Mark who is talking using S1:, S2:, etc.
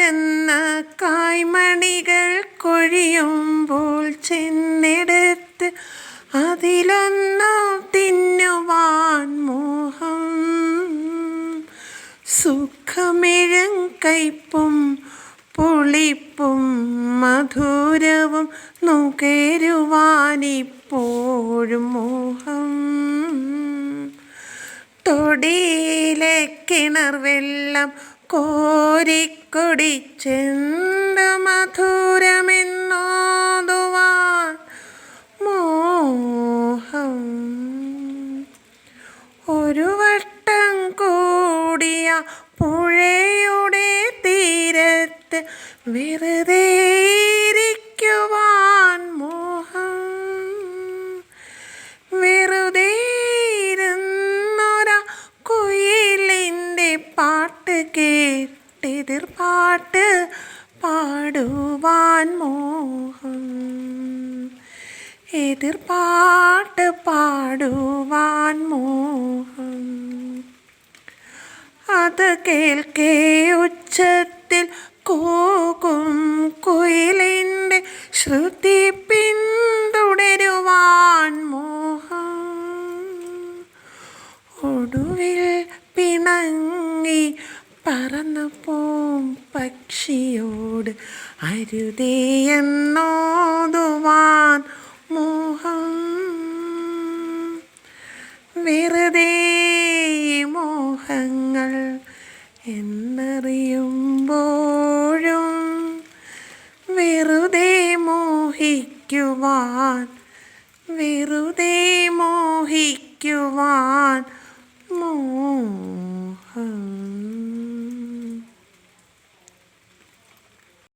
S1: അടരുന്ന കായ്മണികൾ കൊഴിയുമ്പോൾ ചെന്നെടുത്ത് അതിലൊന്നും തിന്നുവാൻ മോഹം. സുഖമിഴും കയ്പും പുളിപ്പും മധുരവും നുകരുവാനിപ്പോഴും മോഹം. തൊടിയിലെ കിണർ വെള്ളം കോരിക്കുടിച്ചെന്ത് മധുരമെന്നോതുവാൻ മോഹം. ഒരു വട്ടം കൂടിയ പുഴയുടെ തീരത്ത് വെറുതെ ഇരിക്കുവാൻ മോഹം വെറുതെ ഇരുന്നൊര കുയിലിന്റെ പാട്ട് കേട്ടെതിർ പാട്ട് പാടുവാൻ മോഹം. എതിർപ്പാട്ട് പാടുവാൻ മോഹം. അത് കേൾക്കേ ഉച്ചത്തിൽ കൂകും കുയിലിന്റെ ശ്രുതി പിന്തുടരുവാൻ മോഹം. ഒടുവിൽ പിണങ്ങി പറന്നു പോം പക്ഷിയോട് അരുതേയെന്നോതുവാൻ മോഹം. വെറുതെ മോഹങ്ങൾ എന്നറിയുമ്പോഴും വെറുതെ മോഹിക്കുവാൻ വെറുതെ മോഹിക്കുവാൻ